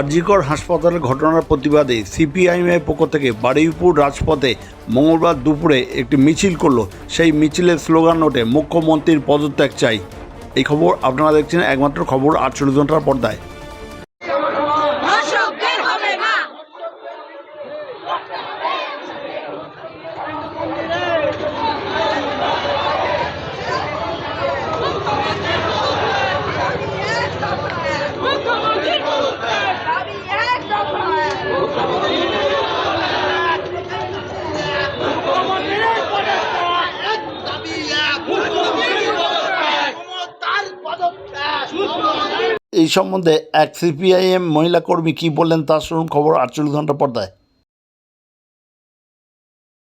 আরজিকর হাসপাতালের ঘটনার প্রতিবাদে সিপিআইএমের পক্ষ থেকে বারুইপুর রাজপথে মঙ্গলবার দুপুরে একটি মিছিল করল। সেই মিছিলের স্লোগান নোটে মুখ্যমন্ত্রীর পদত্যাগ চাই। এই খবর আপনারা দেখছেন একমাত্র খবর আটচল্লিশ ঘণ্টার পর্দায়। এই সম্বন্ধে এক সিপিআইএম মহিলা কর্মী কী বললেন তার শুনুন। খবর আটচল্লিশ ঘণ্টা পর্দায়।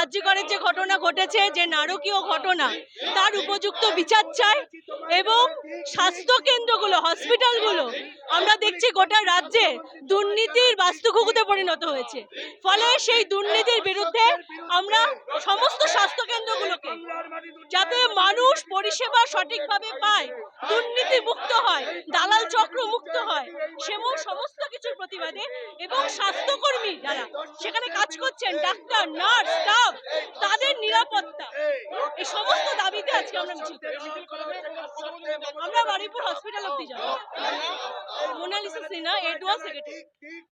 আর্যিকরের যে ঘটনা ঘটেছে, যে নারকীয় ঘটনা, তার উপযুক্ত বিচার চাই এবং স্বাস্থ্য কেন্দ্রগুলো, হসপিটালগুলো, আমরা দেখছি গোটা রাজ্যে দুর্নীতির বাস্তুকুকুতে পরিণত হয়েছে। ফলে সেই দুর্নীতির বিরুদ্ধে আমরা সমস্ত স্বাস্থ্য কেন্দ্রগুলোকে, যাতে মানুষ পরিষেবা সঠিকভাবে পায় দুর্নীতি মুক্ত হয়, দালাল চক্র মুক্ত হয়, সেমন সমস্ত কিছুর প্রতিবাদে এবং স্বাস্থ্যকর্মী যারা, সেখানে কাজ করছেন, ডাক্তার, নার্স আমরা মিছিল করেছি। আমরা বারুইপুর হসপিটাল অব্দি যাব। Mona Lisa Sinha এডুয়া secretary